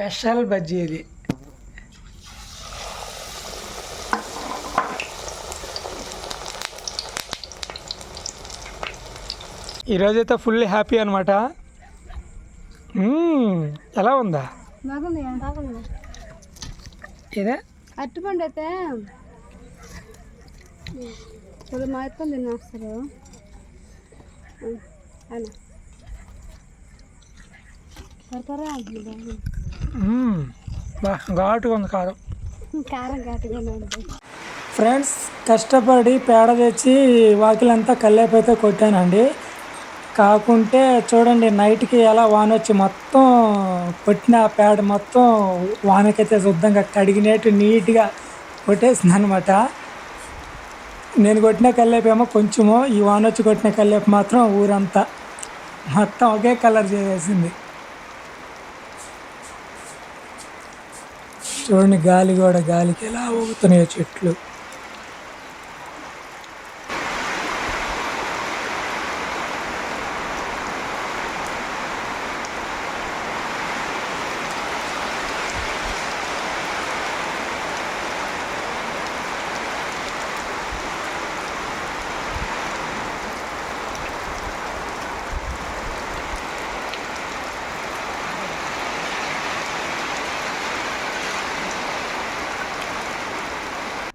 Special bajji ఇది. ఈరోజైతే full happy అనమాట ఎలా ఉందా? ఇదే అట్టుపండు అయితే మా బాగుంది మ్మ్. బా ఘాటుగా ఉంది కారం. ఉంది. ఫ్రెండ్స్ కష్టపడి పేడ తెచ్చి వాకిలంతా కల్లేపైతే కొట్టానండి. కాకుంటే చూడండి నైట్కి ఎలా వాన వచ్చి మొత్తం కొట్టిన పేడ మొత్తం వానకైతే శుద్ధంగా కడిగినట్టు నీట్గా కొట్టేసింది అనమాట నేను కొట్టిన కల్లేపేమో కొంచెము ఈ వాన వచ్చి కొట్టిన కల్లేపు మాత్రం ఊరంతా మొత్తం ఒకే కలర్ చేసేసింది. చూడండి గాలి కూడా గాలికి ఎలా ఊగుతున్నాయో చెట్లు.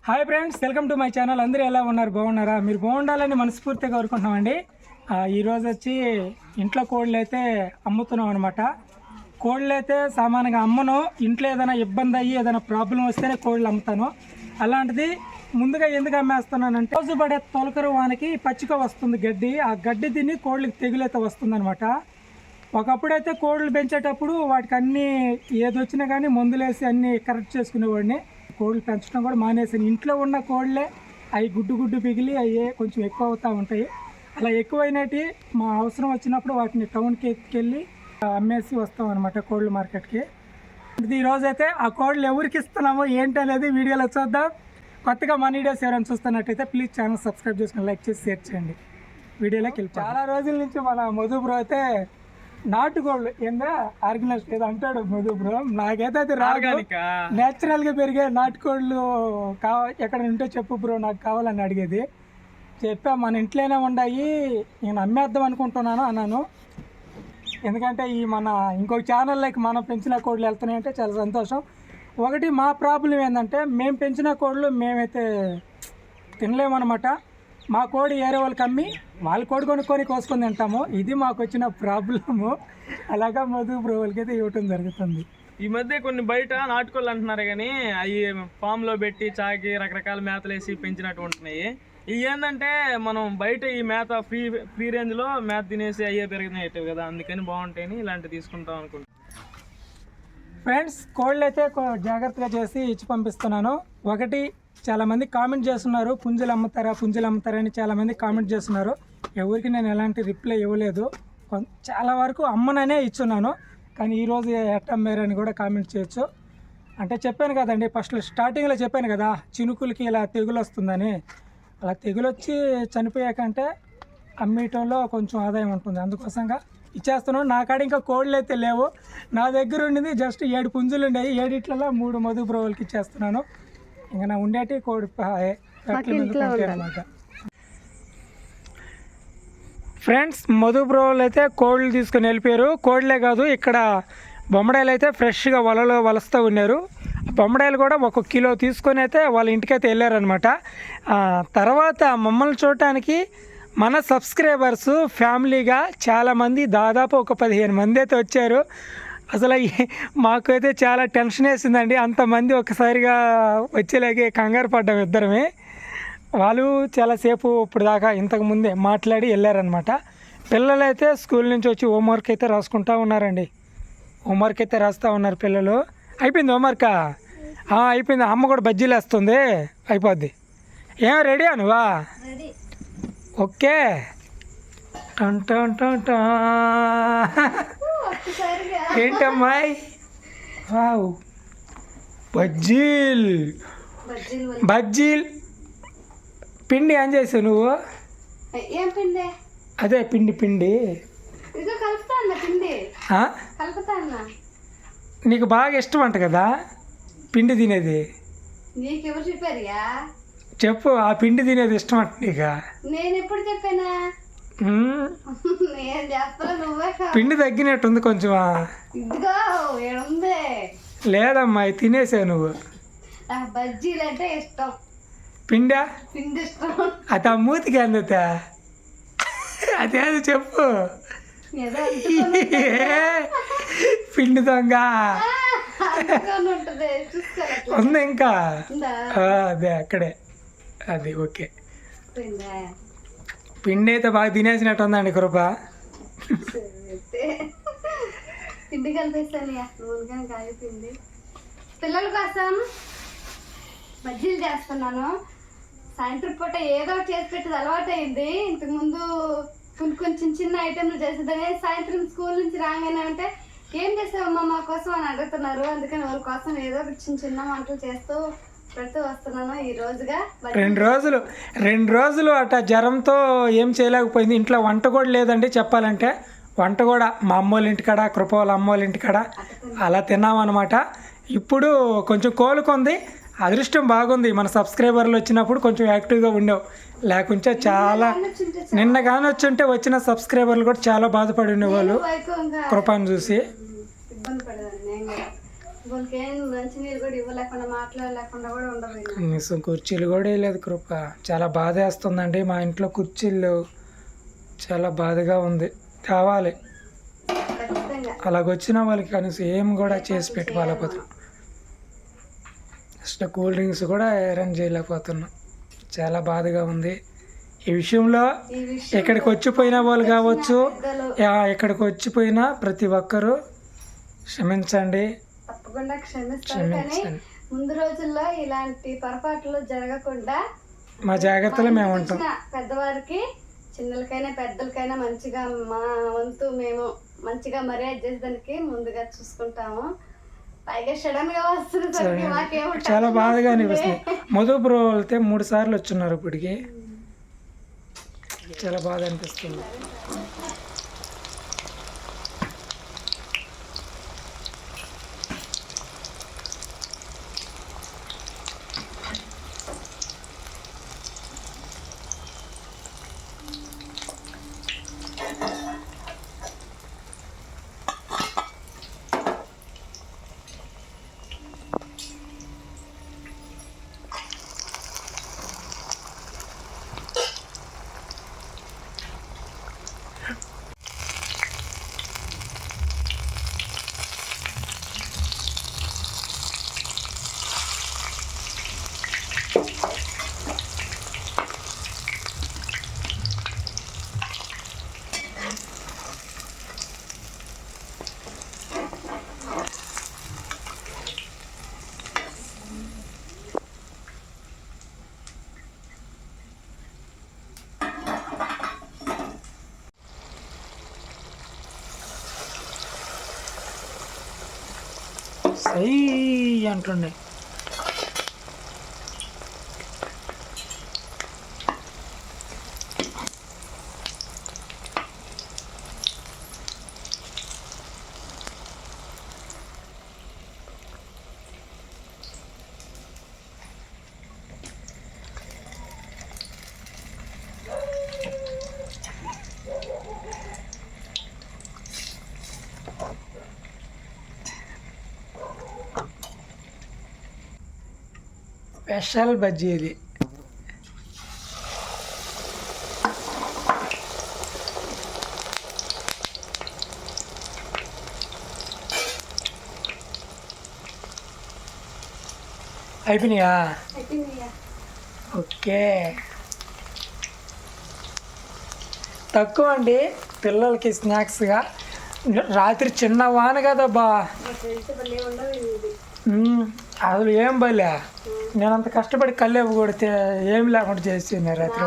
Hi friends welcome to my channel అందరూ ఎలా ఉన్నారు? బాగున్నారా? మీరు బాగుండాలని మనస్ఫూర్తిగా కోరుకుంటున్నామండి. ఈరోజు వచ్చి ఇంట్లో కోళ్ళు అయితే అమ్ముతున్నాం అనమాట కోళ్ళు అయితే సామాన్యంగా అమ్మను. ఇంట్లో ఏదైనా ఇబ్బంది అయ్యి ఏదైనా ప్రాబ్లం వస్తేనే కోళ్ళు అమ్ముతాను. అలాంటిది ముందుగా ఎందుకు అమ్మేస్తున్నానంటే రోజు పడే తొలకరు వానికి పచ్చిక వస్తుంది గడ్డి. ఆ గడ్డి తిని కోళ్ళకి తెగులైతే వస్తుందనమాట ఒకప్పుడైతే కోళ్ళు పెంచేటప్పుడు వాటికి అన్నీ ఏదొచ్చినా కానీ మందులేసి అన్నీ కరెక్ట్ చేసుకునేవాడిని. కోళ్ళు పెంచడం కూడా మానేసాను ఇంట్లో ఉన్న కోళ్ళే అవి గుడ్డు గుడ్డు పిగిలి అవి కొంచెం ఎక్కువ అవుతూ ఉంటాయి. అలా ఎక్కువైనటి మా అవసరం వచ్చినప్పుడు వాటిని టౌన్కి ఎత్తుకెళ్ళి అమ్మేసి వస్తాం అనమాట కోళ్ళ మార్కెట్కి. ఈ రోజైతే ఆ కోళ్ళు ఎవరికి ఇస్తున్నామో ఏంటి అనేది వీడియోలో చూద్దాం. కొత్తగా మన వీడియోస్ ఎవరైనా చూస్తున్నట్టయితే ప్లీజ్ ఛానల్ సబ్స్క్రైబ్ చేసుకుని లైక్ చేసి షేర్ చేయండి. వీడియోలోకి వెళ్ళి చాలా రోజుల నుంచి మన మధు అయితే నాటుకోళ్ళు ఏందా ఆర్గనైజ్ ఏదో అంటాడు మధు బ్రో నాకైతే అది రాదు. నేచురల్గా పెరిగే నాటుకోళ్ళు కావ ఎక్కడ ఉంటే చెప్పు బ్రో నాకు కావాలని అడిగేది. చెప్పా మన ఇంట్లోనే ఉన్నాయి నేను అమ్మేద్దాం అనుకుంటున్నాను అన్నాను. ఎందుకంటే ఈ మన ఇంకొక ఛానల్లోకి మనం పెంచిన కోళ్ళు వెళ్తున్నాయంటే చాలా సంతోషం. ఒకటి మా ప్రాబ్లం ఏంటంటే మేము పెంచిన కోళ్ళు మేమైతే తినలేమన్నమాట. మా కోడి ఏరే వాళ్ళకి అమ్మి వాళ్ళ కోడి కొనుక్కొని కోసుకొని తింటాము. ఇది మాకు వచ్చిన ప్రాబ్లము. అలాగా మధు బ్రోవల్కి అయితే ఇవ్వటం జరుగుతుంది. ఈ మధ్య కొన్ని బయట నాటుకోళ్ళు అంటున్నారు కానీ అవి ఫామ్లో పెట్టి చాకి రకరకాల మేతలు వేసి పెంచినట్టు ఉంటున్నాయి. ఇవి ఏంటంటే మనం బయట ఈ మేత ఫ్రీ ఫ్రీ రేంజ్లో మేత తినేసి అయ్యే పెరిగినాయి కదా అందుకని బాగుంటాయని ఇలాంటివి తీసుకుంటాం అనుకుంటున్నాం. ఫ్రెండ్స్ కోళ్ళు అయితే జాగ్రత్తగా చేసి ఇచ్చి పంపిస్తున్నాను. ఒకటి చాలామంది కామెంట్ చేస్తున్నారు పుంజులు అమ్ముతారా పుంజులు అమ్ముతారా అని చాలామంది కామెంట్ చేస్తున్నారు. ఎవరికి నేను ఎలాంటి రిప్లై ఇవ్వలేదు. కొం- చాలా వరకు అమ్మననే ఇచ్చున్నాను. కానీ ఈరోజు ఎట్టమ్మారు అని కూడా కామెంట్ చేయొచ్చు. అంటే చెప్పాను కదండి ఫస్ట్ స్టార్టింగ్లో చెప్పాను కదా చినుకులకి ఇలా తెగులు వస్తుందని. అలా తెగులు వచ్చి చనిపోయాకంటే అమ్మేయటంలో కొంచెం ఆదాయం ఉంటుంది. అందుకోసంగా ఇచ్చేస్తున్నాను నా కాడ ఇంకా కోళ్ళు అయితే లేవు. నా దగ్గర ఉండింది జస్ట్ ఏడు పుంజులు ఉండేవి ఏడిట్లలో మూడు మధు బ్రోవులకి ఇచ్చేస్తున్నాను. ఇంకా నా ఉండేటి కోడి అనమాట ఫ్రెండ్స్ మధు బ్రోలు అయితే కోళ్ళు తీసుకొని వెళ్ళిపోయారు. కోళ్ళే కాదు ఇక్కడ బొమ్మడాయిలు అయితే ఫ్రెష్గా వలలో వలస్తూ ఉన్నారు. బొమ్మడాయిలు కూడా ఒక కిలో తీసుకొని అయితే వాళ్ళ ఇంటికైతే వెళ్ళారనమాట తర్వాత మమ్మల్ని చూడటానికి మన సబ్స్క్రైబర్స్ ఫ్యామిలీగా చాలామంది దాదాపు ఒక పదిహేను మంది అయితే వచ్చారు. అసలు మాకైతే చాలా టెన్షన్ వేసిందండి. అంతమంది ఒకసారిగా వచ్చేలాగే కంగారు పడ్డాం ఇద్దరమే. వాళ్ళు చాలాసేపు ఇప్పుడు దాకా ఇంతకు ముందే మాట్లాడి వెళ్ళారనమాట పిల్లలైతే స్కూల్ నుంచి వచ్చి హోంవర్క్ అయితే రాసుకుంటా ఉన్నారండి. హోంవర్క్ అయితే రాస్తూ ఉన్నారు పిల్లలు. అయిపోయింది హోంవర్కా? అయిపోయింది. అమ్మ కూడా బజ్జీలు వేస్తుంది అయిపోద్ది. ఏం రెడీ నువ్వా? ఓకే. టన్ టన్ టన్. ఏంటమ్మాయి వావ్. బజ్జీల్. బజ్జీల్. పిండి ఏం చేసావు నువ్వు? ఏం పిండి? అదే పిండి పిండి. నీకు బాగా ఇష్టం అంట కదా పిండి తినేది. నీకెవరు చెప్పారుయా చెప్పు ఆ పిండి తినేది ఇష్టం అంట నీకు? నేను ఎప్పుడు చెప్పానా పిండి తగ్గినట్టుంది కొంచెం ఇదిగో ఏడుంది. లేదమ్మా తినేసావు నువ్వు. నాకు బజ్జీలు అంటే ఇష్టం. పిండా? పిండి ఇష్టం. అది ఆ మూతికి అందత. అదేదో చెప్పు. పిండి దొంగ. ఉంది ఇంకా? అదే అక్కడే. అది ఓకే. పిండా. అయితే బాగా తినేసినట్టు ఉందండి కృప. పిండి కలిపేస్తాను నూనె పిల్లల కోసం బజ్జీలు చేస్తున్నాను. సాయంత్రం పూట ఏదో చేసి పెట్టేది అలవాటు అయింది ఇంతకుముందు కొన్ని కొన్ని చిన్న చిన్న ఐటెంలు చేసేదాన్ని. సాయంత్రం స్కూల్ నుంచి రాగానే అంటే ఏం చేసావమ్మా మా కోసం? అని అడుగుతున్నారు. అందుకని వాళ్ళ కోసం ఏదో చిన్న చిన్న వంటలు చేస్తూ పెడుతూ వస్తున్నాను ఈ రోజుగా. బజ్జీ- రెండు రోజులు రెండు రోజులు అట జ్వరంతో ఏం చేయలేకపోయింది. ఇంట్లో వంట కూడా లేదండి చెప్పాలంటే. వంట కూడా మా అమ్మోళ్ళ ఇంటికాడ కృప వాళ్ళ అమ్మోళ్ళ ఇంటికాడ అలా తిన్నామన్నమాట ఇప్పుడు కొంచెం కోలుకుంది. అదృష్టం బాగుంది. మన సబ్స్క్రైబర్లు వచ్చినప్పుడు కొంచెం యాక్టివ్గా ఉండేవు. లేకుంటే చాలా నిన్న కానీ వచ్చుంటే వచ్చిన సబ్స్క్రైబర్లు కూడా చాలా బాధపడి ఉండేవాళ్ళు. కృపను చూసి. ఇబ్బంది కనీసం కుర్చీలు కూడా వేయలేదు కృప. చాలా బాధ వేస్తుందండి మా ఇంట్లో కుర్చీలు. చాలా బాధగా ఉంది. కావాలి. అలాగొచ్చిన వాళ్ళకి కనీసం ఏం కూడా చేసి పెట్టుకోలేకపోతున్నాం నెక్స్ట్ కూల్ డ్రింక్స్ కూడా అరేంజ్ చేయలేకపోతున్నాం. చాలా బాధగా ఉంది. ఈ విషయంలో ఇక్కడికి వచ్చిపోయిన వాళ్ళు కావచ్చు ఇక్కడికి వచ్చిపోయిన ప్రతి ఒక్కరూ క్షమించండి. తప్పకుండా క్షమిస్తారు కానీ ముందు రోజుల్లో ఇలాంటి పొరపాట్లు జరగకుండా మా జాగ్రత్తలో మేము ఉంటాం. పెద్దవారికి చిన్నలకైనా పెద్దలకైనా మంచిగా మా వంతు మేము మంచిగా మర్యాద చేసేదానికి ముందుగా చూసుకుంటాము. పైగా సడన్గా వస్తుంది మాకేమో చాలా బాధగా అనిపిస్తుంది. మధు బ్రో వెళ్తే మూడు సార్లు వచ్చున్నారు ఇప్పటికి. చాలా బాధ అనిపిస్తుంది. సై అంటుండే స్పెషల్ బజ్జీ ఇది. అయిపోయినాయా. ఓకే. తక్కువ అండి పిల్లలకి స్నాక్స్గా రాత్రి చిన్న వాన కదబ్బా. అసలు ఏం బలే నేను అంత కష్టపడి కల్లేపు కొడితే ఏం లేకుండా చేసింది రాత్రి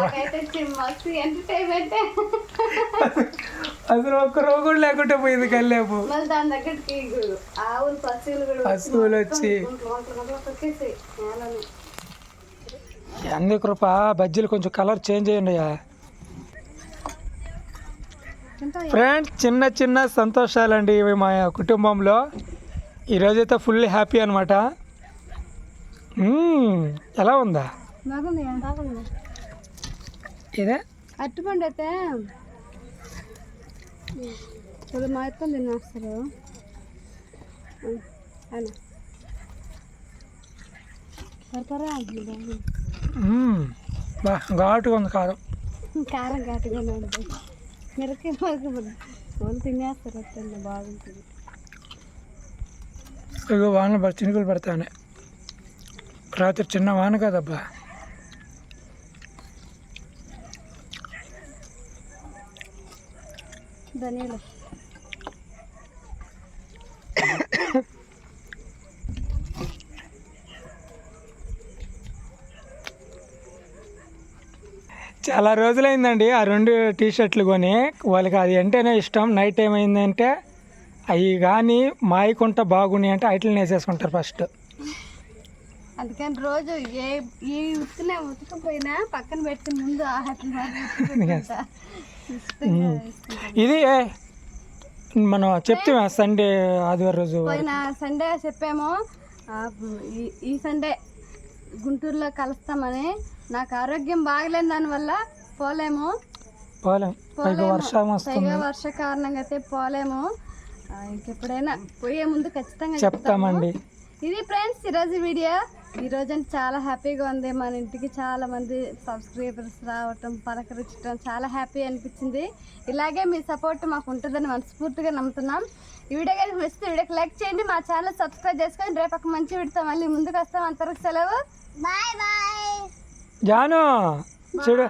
అసలు ఒక్క రోజు కూడా లేకుండా పోయింది కల్లేపు పశువులు వచ్చి ఎందుకు కృప బజ్జీలు కొంచెం కలర్ చేంజ్ అయ్యండి ఫ్రెండ్స్ చిన్న చిన్న సంతోషాలండి ఇవి మా కుటుంబంలో. ఈరోజైతే ఫుల్ హ్యాపీ అనమాట ఎలా ఉందా? ఇదే అట్టుపండు అయితే మా మ్మ్. బా ఘాటుగా ఉంది కారం. కారం ఘాటుగా ఉంటుంది మిరకాయ వాళ్ళు తినేస్తారు బాగుంటుంది. వానలు చినుకులు పడతానే. రాత్రి చిన్న వాన కదబ్బా. ధనియాలు. చాలా రోజులైందండి ఆ రెండు టీ షర్ట్లు కొని. వాళ్ళకి అది అంటేనే ఇష్టం నైట్ టైం అయిందంటే అవి కానీ మాయకుంట బాగున్నాయి అంటే ఐట్లు వేసేసుకుంటారు ఫస్ట్. అందుకని రోజు ఏ ఈ ఉత్తునే ఉతుకపోయినా పక్కన పెట్టి ముందు. ఇది ఏ, మనం చెప్తాం సండే ఆదివారం రోజు? పోయిన సండే చెప్పాము ఈ- సండే గుంటూరులో కలుస్తామని. నాకు ఆరోగ్యం బాగలేని దానివల్ల పోలేము. పోలేం. పైగా వర్షం వస్తుంది. వర్ష కారణంగా అయితే పోలేము ఇంకెప్పుడైనా పోయే ముందు ఖచ్చితంగా చెప్తామండి. ఇది ఫ్రెండ్స్ ఈరోజు వీడియో. ఈ రోజు అంటే చాలా హ్యాపీగా ఉంది. మన ఇంటికి చాలా మంది సబ్స్క్రైబర్స్ రావటం పలకరించడం చాలా హ్యాపీ అనిపించింది. ఇలాగే మీ సపోర్ట్ మాకు ఉంటుందని మనస్ఫూర్తిగా నమ్ముతున్నాం. ఈ వీడియో కానీ వస్తే వీడియోకి లైక్ చేయండి మా ఛానల్ సబ్స్క్రైబ్ చేసుకొని రేపు ఒక మంచి వీడితో మళ్ళీ ముందుకు వస్తాం. అంతవరకు సెలవు. Bye bye. జాను చూడు.